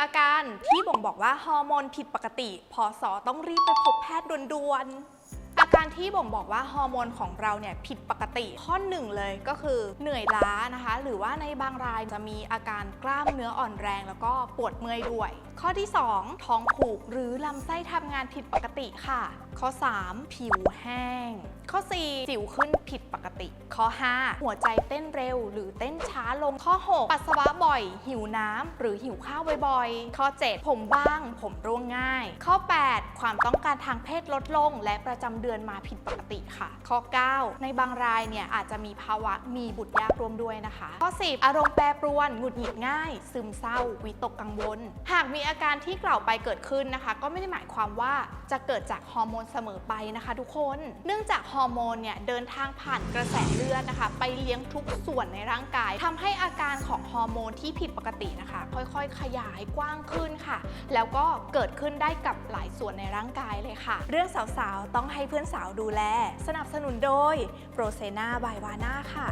อาการที่บ่งบอกว่าฮอร์โมนผิดปกติ พอสอต้องรีบไปพบแพทย์ด่วนๆ อาการที่บ่งบอกว่าฮอร์โมนของเราเนี่ยผิดปกติข้อหนึ่งเลยก็คือเหนื่อยล้านะคะ หรือว่าในบางรายจะมีอาการกล้ามเนื้ออ่อนแรง แล้วก็ปวดเมื่อยด้วย ข้อที่ 2 ท้องผูกหรือลำไส้ทำงานผิดปกติค่ะ ข้อ 3 ผิวแห้ง ข้อ 4 สิวขึ้นผิดปกติ ข้อ 5 หัวใจเต้นเร็ว หรือเต้นช้าลงข้อ 6 ปัสสาวะบ่อย หิวน้ำหรือหิวข้าวบ่อยๆ ข้อ 7 ผมบ้าง ผมร่วงง่าย ข้อ 8 ความต้องการทางเพศลดลง และประจำเดือนมาผิดปกติค่ะ ข้อ 9 ในบางรายเนี่ยอาจจะมีภาวะมีบุตรยากรวมด้วยนะคะ ข้อ 10 อารมณ์แปรปรวน หงุดหงิดง่าย ซึมเศร้า วิตกกังวล หากมีอาการที่กล่าวไปเกิดขึ้นนะคะ ก็ไม่ได้หมายความว่าจะเกิดจากฮอร์โมนเสมอไปนะคะ ทุกคน เนื่องจากฮอร์โมนเนี่ยเดินทางผ่านกระแสเลือดนะคะ ไปเลี้ยงทุกส่วนในร่างกายทำให้อาการของฮอร์โมนที่ผิดปกตินะคะ ค่อยๆ ขยายกว้างขึ้นค่ะ แล้วก็เกิดขึ้นได้กับหลายส่วนในร่างกายเลยค่ะ เรื่องสาวๆ ต้องให้เพื่อนสาวดูแล สนับสนุนโดยโปรเซนาบายวาน่าค่ะ